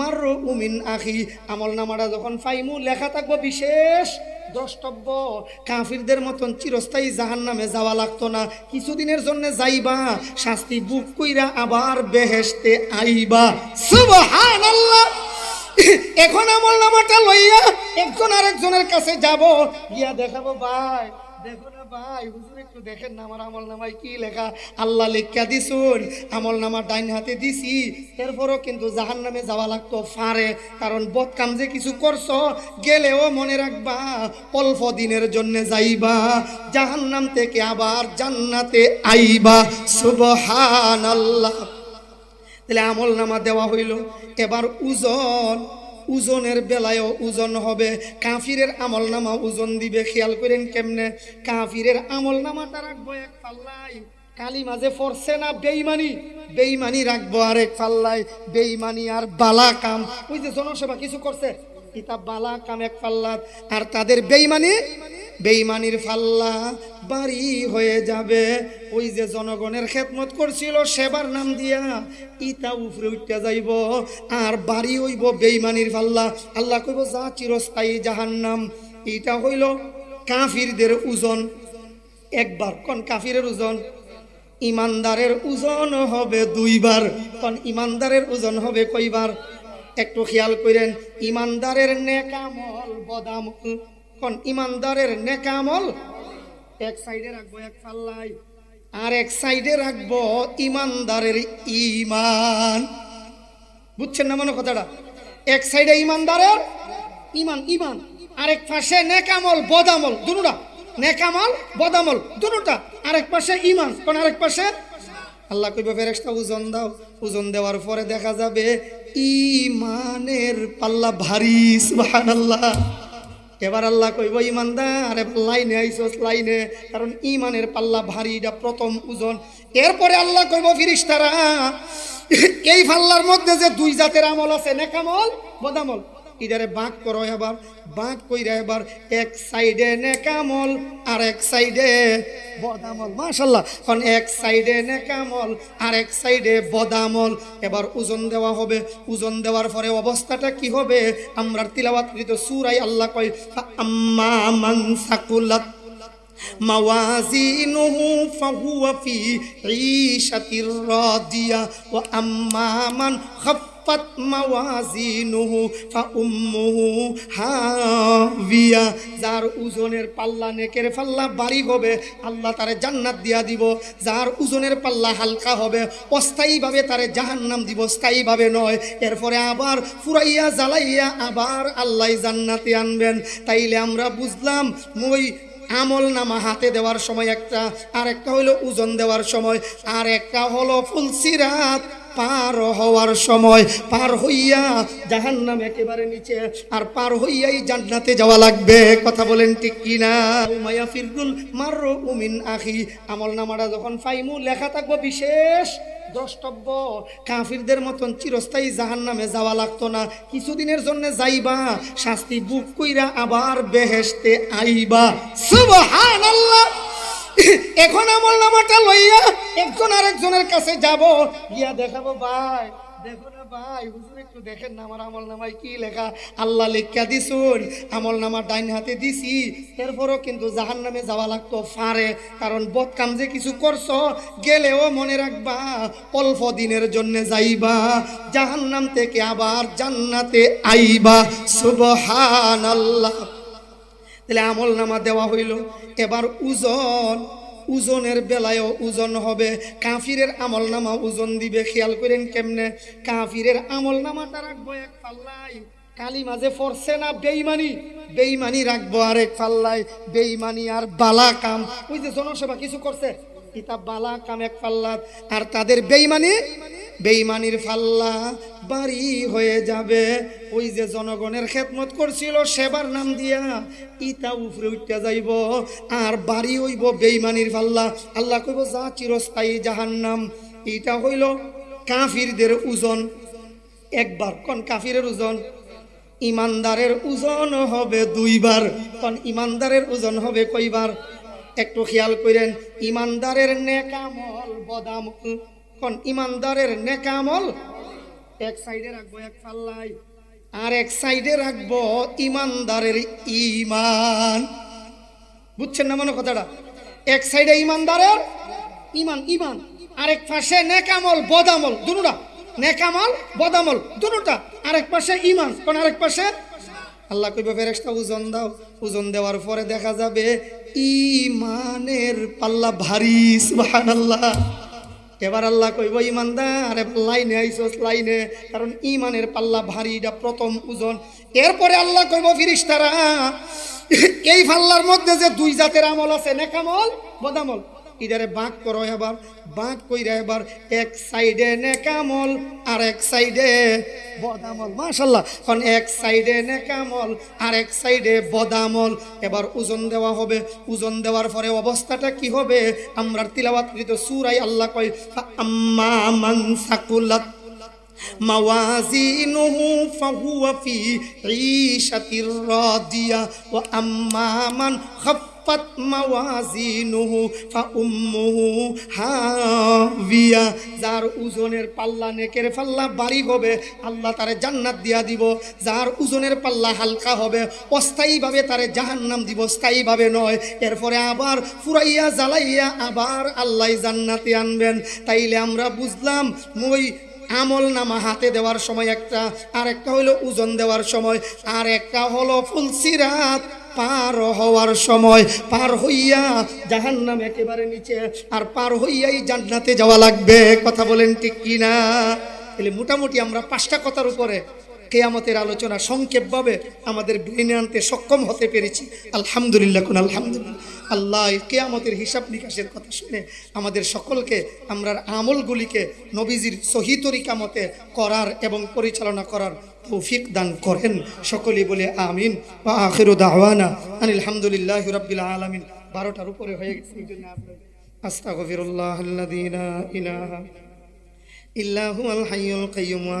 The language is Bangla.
মার্র উমিন আখি। আমল নামাটা যখন ফাইমু, লেখা থাকব বিশেষ দ্রষ্টব্য। কাফিরদের মতন চিরস্থায়ী জাহান নামে যাওয়া লাগতো না। কিছুদিনের জন্য যাইবা, শাস্তি বুক কইরা আবার বেহেশতে আইবা। সুবহানাল্লাহ! এখন আমল নামাটা লইয়া একজন আরেকজনের কাছে যাব, গিয়া দেখাবো, ভাই দেখো না ভাই একটু দেখেন আমল কি লেখা। আল্লাহ আমল নামা ডাইন হাতে দিছি কিন্তু যে কিছু করছ, গেলেও মনে রাখবা, অল্প দিনের জন্য যাইবা জাহান নাম থেকে আবার জান্নাতে আইবা। সুবহান আল্লাহ তাহলে আমল নামা দেওয়া হইল। এবার ওজন ওজনের বেলায়ও ওজন হবে। কাফিরের আমল নামা ওজন দিবে। খেয়াল করেন কেমনে? কাফিরের আমল নামাটা রাখব এক পাল্লাই কালি মাঝে ফরছে না বেইমানি বেইমানি রাখব আর এক পাল্লাই বেইমানি আর বালা কাম। ওই যে জনসেবা কিছু করছে, এটা বালা কাম এক পাল্লা আর তাদের বেইমানি বেইমানির ফাল্লা বাড়ি হয়ে যাবে। ওই যে জনগণের খেদমত করছিল, সেবার নাম দিয়া ইটা উফরে উঠতে যাইব, আর বাড়ি হইব বেইমানির ফাল্লা। আল্লাহ কইব, যা চিরস্থায়ী জাহান্নাম। এটা হইল কাফিরদের ওজন একবার, কোন কাফিরের ওজন ইমানদারের ওজন হবে দুইবার। কোন ইমানদারের ওজন হবে কয়বার একটু খেয়াল করেন ইমানদারের নেকামল বদামল কোন ইমানদারের নেকামল এক সাইডে রাখব, এক পাল্লাই আর এক সাইডে রাখব ইমানদারের ইমান বুঝছেন না মনে কথাটা? এক সাইডে ইমানদারের ইমান ইমান আরেক পাশে নেকামল বদামল দুটা নেকামল বদামল দুটা আরেক পাশে ইমান কোন আরেক পাশে? আল্লাহ কইবে, ফেরেশতা ওজন দাও। ওজন দেওয়ার পরে দেখা যাবে ইমানের পাল্লা ভারী, সুবহানাল্লাহ। এবার আল্লাহ কইব, ইমানদার, এবার লাইনে আইসোস, লাইনে। কারণ ইমানের পাল্লা ভারী, এটা প্রথম ওজন। এরপরে আল্লাহ কইব, ফিরিস্তারা, এই পাল্লার মধ্যে যে দুই জাতের আমল আছে নেকামল বদামল ইদারে বাঁক করো এবার বাঁক কইরা এবার এক সাইডে নেকামল আর এক সাইডে বদামল মাশাল্লাহ এখন এক সাইডে নেকামল আর এক সাইডে বদামল এবার ওজন দেওয়া হবে ওজন দেওয়ার পরে অবস্থাটা কি হবে আমরা তিলাবাত কৃত সুরাই আল্লাহ কয় আম্মা মান সাকুলাত موازينه فهو في عيشة راضية وأما من খাফাত মাওয়াজিনুহু ফা উম্মুহু হাবিয়া যার ওজনের পাল্লা নেকের পাল্লা বাড়ি হবে, আল্লাহ তারে জান্নাত দিয়া দিব। যার ওজনের পাল্লা হালকা হবে, অস্থায়ীভাবে তারে জাহান্নাম দিব, স্থায়ীভাবে নয়। এরপরে আবার ফুরাইয়া জ্বালাইয়া আবার আল্লাহ জান্নাতে আনবেন। তাইলে আমরা বুঝলাম মই আমল নামা হাতে দেওয়ার সময় একটা আর একটা হলো ওজন দেওয়ার সময় আর একটা হলো ফুলসিরাত। পার হওয়ার সময় পার হইয়া জাহান নাম একেবারে নিচে, আর পার হইয়াই জান্নাতে যাওয়া লাগবে। কথা বলেন ঠিক কিনা? উমাইয়া ফিরদুল মার্র উমিন আখি। আমল নামারা যখন ফাইমু, লেখা থাকব বিশেষ দ্রষ্টব্য। কাফিরদের মতন চিরস্থায়ী জাহান নামে যাওয়া লাগতো না। কিছুদিনের জন্য যাইবা, শাস্তি বুক কইরা আবার বেহেশতে আইবা। সুবহানাল্লাহ! এখন আমল নামাটা লইয়া একজন আরেকজনের কাছে যাব। গিয়া দেখাবো, ভাই, দেখো না ভাই, হুজুর একটু দেখেন না আমার আমল নামায় কি লেখা। আল্লাহ লেখা দিছুন, আমল নামা ডাইন হাতে দিছি। এরপরও কিন্তু জাহান নামে যাওয়া লাগতো ফারে কারণ বদ কাম যে কিছু করছ, গেলেও মনে রাখবা, অল্প দিনের জন্য যাইবা জাহান নাম থেকে আবার জান্নাতে আইবা। সুবহান আল্লাহ তাহলে আমল নামা দেওয়া হইল। এবার ওজন ওজনের বেলায়ও ওজন হবে। কাফিরের আমল নামা ওজন দিবে। খেয়াল করেন কেমনে? কাফিরের আমল নামাটা রাখব এক পাল্লাই কালি মাঝে ফরছে না বেইমানি বেইমানি রাখব আর এক পাল্লাই বেইমানি আর বালা কাম। ওই যে জনসেবা কিছু করছে এটা বালা কাম এক পাল্লাত। আর তাদের বেইমানি বেইমানির ফাল্লা বাড়ি হয়ে যাবে। ওই যে জনগণের খেদমত করছিল, সেবার নাম দিয়া ইটা উফরে উঠতে যাইব। আর বাড়ি হইব বেইমানির ফাল্লা। আল্লাহ কইব, যা চিরস্থায়ী জাহান্নাম। এটা হইল কাফিরদের ওজন একবার কোন কাফিরের ওজন ইমানদারের ওজন হবে দুইবার। কোন ইমানদারের ওজন হবে কয়বার? একটু খেয়াল করেন ইমানদারের নেকামল বদামল কোন ইমানদারের নেকামল এক সাইডে রাখব, এক পাল্লাই আর এক সাইডে রাখব ইমানদারের ইমান বুঝছেন না মনে কথাটা? এক সাইডে ইমানদারের ইমান ইমান আরেক পাশে নেকামল বদামল দুটা নেকামল বদামল দুটা আরেক পাশে ইমান কোন আরেক পাশে? আল্লাহ কইবে, ফেরেশতা ওজন দাও। ওজন দেওয়ার পরে দেখা যাবে ইমানের পাল্লা ভারী, সুবহানাল্লাহ। এবার আল্লাহ কইব, ইমানদার এবার লাইনে আইসোস, লাইনে। কারণ ইমানের পাল্লা ভারী, এটা প্রথম ওজন। এরপরে আল্লাহ কইব, ফিরিস্তারা, এই পাল্লার মধ্যে যে দুই জাতের আমল আছে নেকামল বদামল ইদারে বাঁক করো এবার বাঁক কইরা এবার এক সাইডে নেকামল আর এক সাইডে বদামল মাশাল্লাহ কারণ এক সাইডে নেকামল আর এক সাইডে বদামল এবার ওজন দেওয়া হবে ওজন দেওয়ার পরে অবস্থাটা কি হবে আমরা তিলাবাত কৃত সুরাই আল্লাহ কয় আম্মা মান সাকুলাত موازينه فهو في عيشة راضية وأما من খাফাত মাওয়াজিনুহু ফা উম্মুহু হাবিয়া যার ওজনের পাল্লা নেকের পাল্লা বাড়ি হবে, আল্লাহ তারে জান্নাত দিয়া দিব। যার ওজনের পাল্লা হালকা হবে, অস্থায়ীভাবে তারে জাহান্নাম দিব, স্থায়ীভাবে নয়। এরপরে আবার ফুরাইয়া জ্বালাইয়া আবার আল্লাহ জান্নাতে আনবেন। তাইলে আমরা বুঝলাম মই আমল নামা হাতে দেওয়ার সময় একটা আর একটা হলো ওজন দেওয়ার সময় আর একটা হলো ফুলসিরাত। পার হওয়ার সময় পার হইয়া জাহান নাম একেবারে নিচে, আর পার হইয়াই জান্নাতে যাওয়া লাগবে। কথা বলেন ঠিক কিনা? তাহলে মোটামুটি আমরা পাঁচটা কথার উপরে কেয়ামতের আলোচনা সংক্ষেপভাবে আমাদের ব্রেনে আনতে সক্ষম হতে পেরেছি। আলহামদুলিল্লাহ, কোন আলহামদুলিল্লাহ। আল্লাহ কেয়ামতের হিসাব নিকাশের কথা শুনে আমাদের সকলকে, আমরা আমলগুলিকে নবীজির সহি তরিকা মতে করার এবং পরিচালনা করার তৌফিক দান করেন। সকলে বলে আমিন। বা আখির দাওয়ানা আনিল হামদুলিল্লাহ রব্বিল আলমিন। বারোটার উপরে হয়ে গেছে এই জন্য আপনার আস্তাগফিরুল্লাহ আল্লাযীনা ইলাহা ইল্লা হুয়াল হাইয়ুল কাইয়্যুম ওয়া